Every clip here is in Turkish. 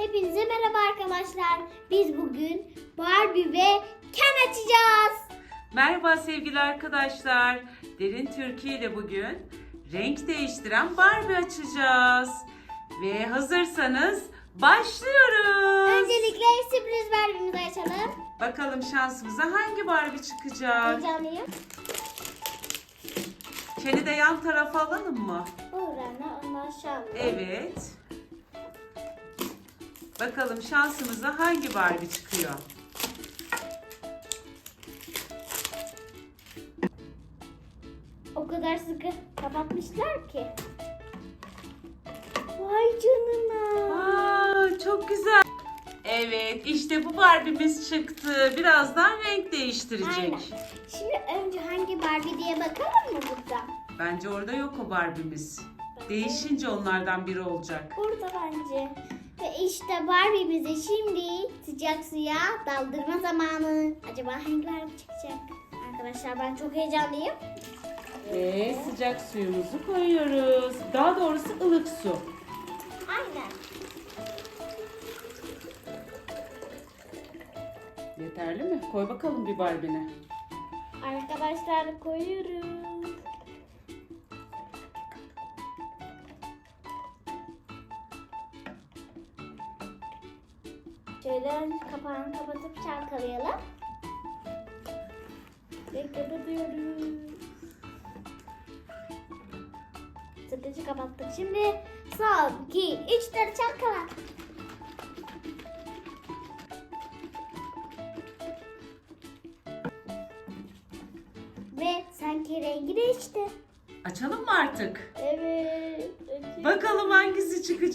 Hepinize merhaba arkadaşlar. Biz bugün Barbie ve Ken açacağız. Merhaba sevgili arkadaşlar. Derin Türkiye ile bugün renk değiştiren Barbie açacağız. Ve hazırsanız başlıyoruz. Öncelikle sürpriz Barbie'mizi açalım. Bakalım şansımıza hangi Barbie çıkacak? Heyecanlıyım. Ken'i de yan tarafa alalım mı? Olur anne ondan aşağı alalım. Evet. Bakalım şansımıza hangi Barbie çıkıyor? O kadar sıkı kapatmışlar ki. Vay canına. Aa, çok güzel. Evet, işte bu Barbie'miz çıktı. Birazdan renk değiştirecek. Aynen. Şimdi önce hangi Barbie diye bakalım mı burada? Bence orada yok o Barbie'miz. Değişince onlardan biri olacak. Burada bence. Ve işte Barbie'mizi şimdi sıcak suya daldırma zamanı. Acaba hangi Barbie çıkacak? Arkadaşlar ben çok heyecanlıyım. Ve sıcak suyumuzu koyuyoruz. Daha doğrusu ılık su. Aynen. Yeterli mi? Koy bakalım bir Barbie'ne. Arkadaşlar koyuyorum. Şöyle kapağını kapatıp çalkalayalım. Ve kapatıyoruz. Sıkıcı kapattık. Şimdi son, iki, üç, dört çalkala. Ve sanki rengi değişti. Açalım mı artık? Evet. Bakalım hangisi çıkacak.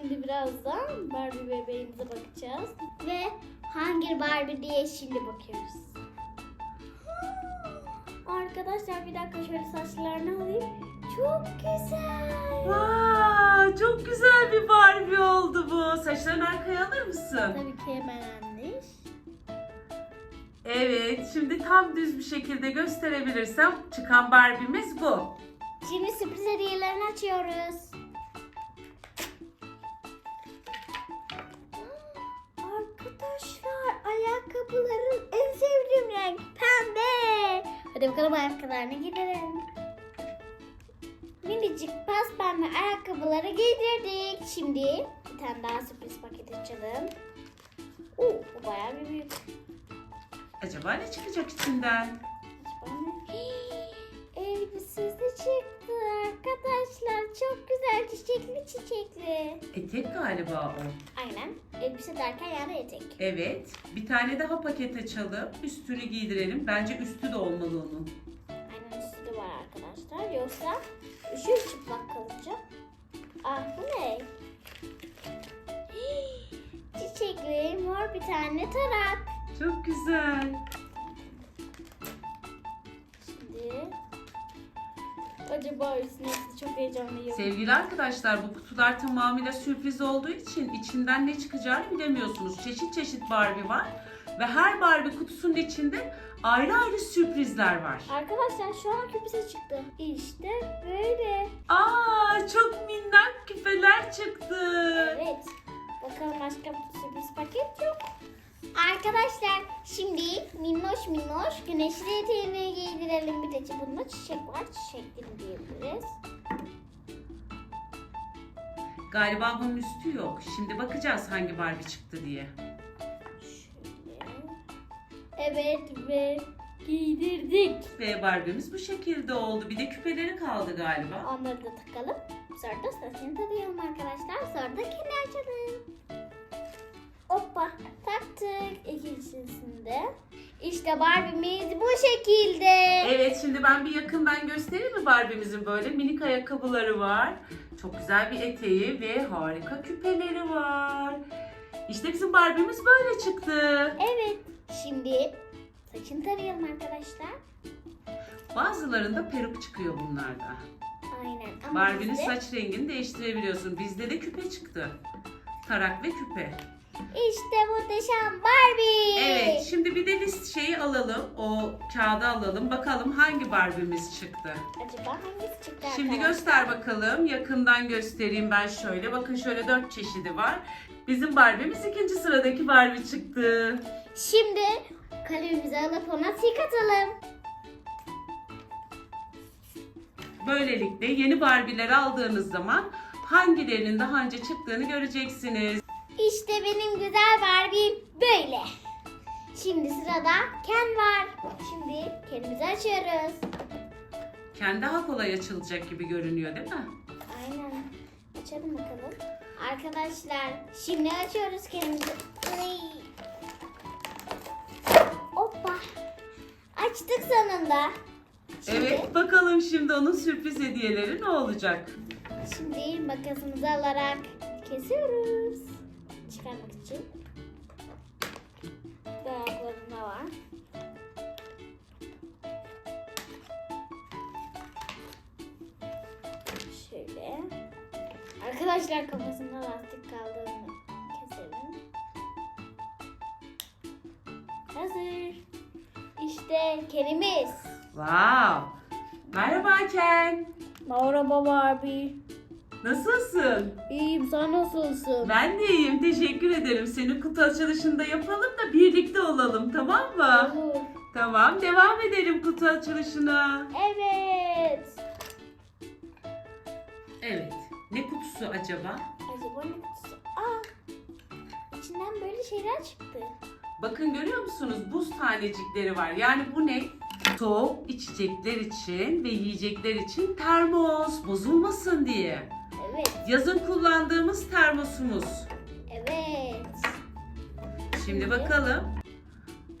Şimdi birazdan Barbie bebeğimize bakacağız. Ve hangi Barbie diye şimdi bakıyoruz. Arkadaşlar bir dakika şöyle saçlarını alayım. Çok güzel. Vay, çok güzel bir Barbie oldu bu. Saçlarını arkaya alır mısın? Tabii ki hemen yanlış. Evet, şimdi tam düz bir şekilde gösterebilirsem çıkan Barbie'miz bu. Şimdi sürpriz hediyelerini açıyoruz. Ayakkabıların en sevdiğim renk pembe. Hadi bakalım ayakkabılarını gidelim. Minicik pas pembe ayakkabıları giydirdik. Şimdi bir tane daha sürpriz paket açalım. Oo, bu bayağı bir büyük. Acaba ne çıkacak içinden? Çok güzel çiçekli çiçekli. Etek galiba o. Aynen. Elbise derken yani etek. Evet. Bir tane daha paket açalım. Üstünü giydirelim. Bence üstü de olmalı onun. Aynen üstü de var arkadaşlar. Yoksa üşür çıplak kalınca. Ah bu ne? Çiçekli mor bir tane tarak. Çok güzel. Acaba üstüne çok heyecanlıyım. Sevgili arkadaşlar bu kutular tamamıyla sürpriz olduğu için içinden ne çıkacağını bilemiyorsunuz. Çeşit çeşit Barbie var ve her Barbie kutusunun içinde ayrı ayrı sürprizler var. Arkadaşlar şu an küpüse çıktı. İşte böyle. Aa çok minnak küpeler çıktı. Evet. Bakalım başka bir sürpriz paket yok. Arkadaşlar şimdi minnoş minnoş güneşli eteğini giydirelim. Bir de bunda çiçek var. Çiçekli diyebiliriz. Galiba bunun üstü yok. Şimdi bakacağız hangi Barbie çıktı diye. Şöyle. Evet ve giydirdik. Ve Barbie'miz bu şekilde oldu. Bir de küpeleri kaldı galiba. Onları da takalım. Sonra da saçını tadayalım İşte Barbie'miz bu şekilde. Evet şimdi ben bir yakından göstereyim mi Barbie'mizin böyle minik ayakkabıları var. Çok güzel bir eteği ve harika küpeleri var. İşte bizim Barbie'miz böyle çıktı. Evet. Şimdi saçını tarayalım arkadaşlar. Bazılarında peruk çıkıyor bunlarda. Aynen. Ama Barbie'nin bizde- saç rengini değiştirebiliyorsun. Bizde de küpe çıktı. Tarak ve küpe. İşte muhteşem Barbie. Şimdi bir de list şeyi alalım. O kağıdı alalım. Bakalım hangi Barbie'miz çıktı. Acaba hangisi çıktı Şimdi arkadaşlar? göster bakalım. Yakından göstereyim ben şöyle. Bakın şöyle dört çeşidi var. Bizim Barbie'miz ikinci sıradaki Barbie çıktı. Şimdi kalemimizi alıp ona tik atalım. Böylelikle yeni Barbie'leri aldığınız zaman hangilerinin daha önce çıktığını göreceksiniz. İşte benim güzel Barbie'm böyle. Şimdi sırada Ken var. Şimdi Ken'imizi açıyoruz. Kendi daha kolay açılacak gibi görünüyor değil mi? Aynen. Açalım bakalım. Arkadaşlar şimdi açıyoruz Ken'imizi. Ay. Hoppa. Açtık sonunda. Şimdi, Evet bakalım şimdi onun sürpriz hediyeleri ne olacak? Şimdi makasımızı alarak kesiyoruz. Çıkarmak için. Ve ayaklarında var. Şöyle. Arkadaşlar kafasında lastik kaldığını keselim. Hazır. İşte kelimiz. Wow! Merhaba Ken. Merhaba Barbie. Nasılsın? İyiyim sen nasılsın? Ben de iyiyim. Teşekkür ederim. Senin kutu açılışında yapalım da birlikte olalım tamam mı? Olur. Tamam. Devam edelim kutu açılışına. Evet. Evet. Ne kutusu acaba? Acaba ne kutusu? Aa. İçinden böyle şeyler çıktı. Bakın görüyor musunuz? Buz tanecikleri var. Yani bu ne? Soğuk içecekler için ve yiyecekler için termos bozulmasın diye. Evet. Yazın kullandığımız termosumuz. Evet. Şimdi bakalım.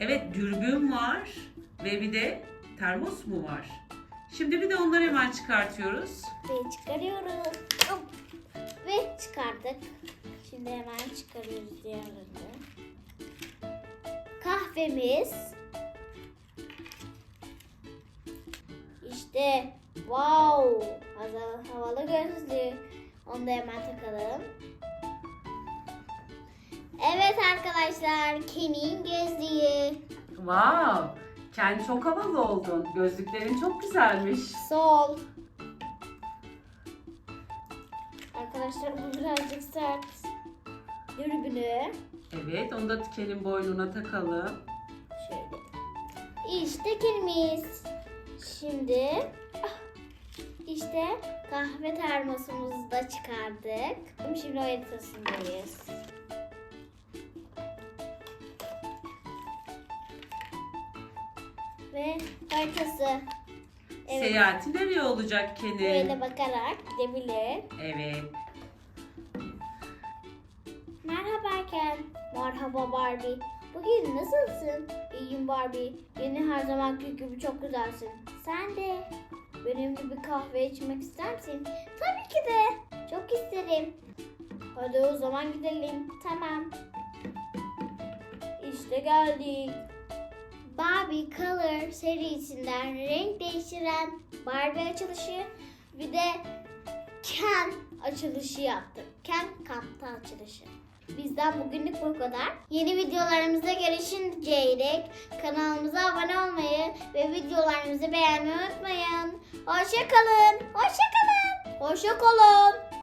Evet dürbün var ve bir de termos mu var? Şimdi bir de onları hemen çıkartıyoruz. Ve çıkarıyoruz. Hop. Ve çıkardık. Şimdi hemen çıkarıyoruz diğerlerini. Kahvemiz. İşte wow. Havalı, havalı gözlü. Onu da hemen takalım. Evet arkadaşlar. Kenny'in gözlüğü. Wow! Ken çok havalı oldun. Gözlüklerin çok güzelmiş. Sol. Arkadaşlar bu birazcık sert. Dürbünü. Evet onu da Ken'in boynuna takalım. Şöyle. İşte kirmiz. Şimdi işte kahve termosumuzu da çıkardık. Şimdi o haritasındayız. Ve haritası. Evet. Seyahati nereye olacak Ken'in? Böyle bakarak gidebilir. Evet. Merhaba Ken. Merhaba Barbie. Bugün nasılsın? İyiyim Barbie. Yeni her zamanki gibi çok güzelsin. Sen de. Benimle bir kahve içmek ister misin? Tabii ki de. Çok isterim. Hadi o zaman gidelim. Tamam. İşte geldik. Barbie Color serisinden renk değiştiren Barbie açılışı bir de Ken açılışı yaptık. Ken kampta açılışı. Bizden bugünlük bu kadar. Yeni videolarımızda görüşünceye dek kanalımıza abone olmayı ve videolarımızı beğenmeyi unutmayın. Hoşça kalın. Hoşça kalın. Hoşça kalın.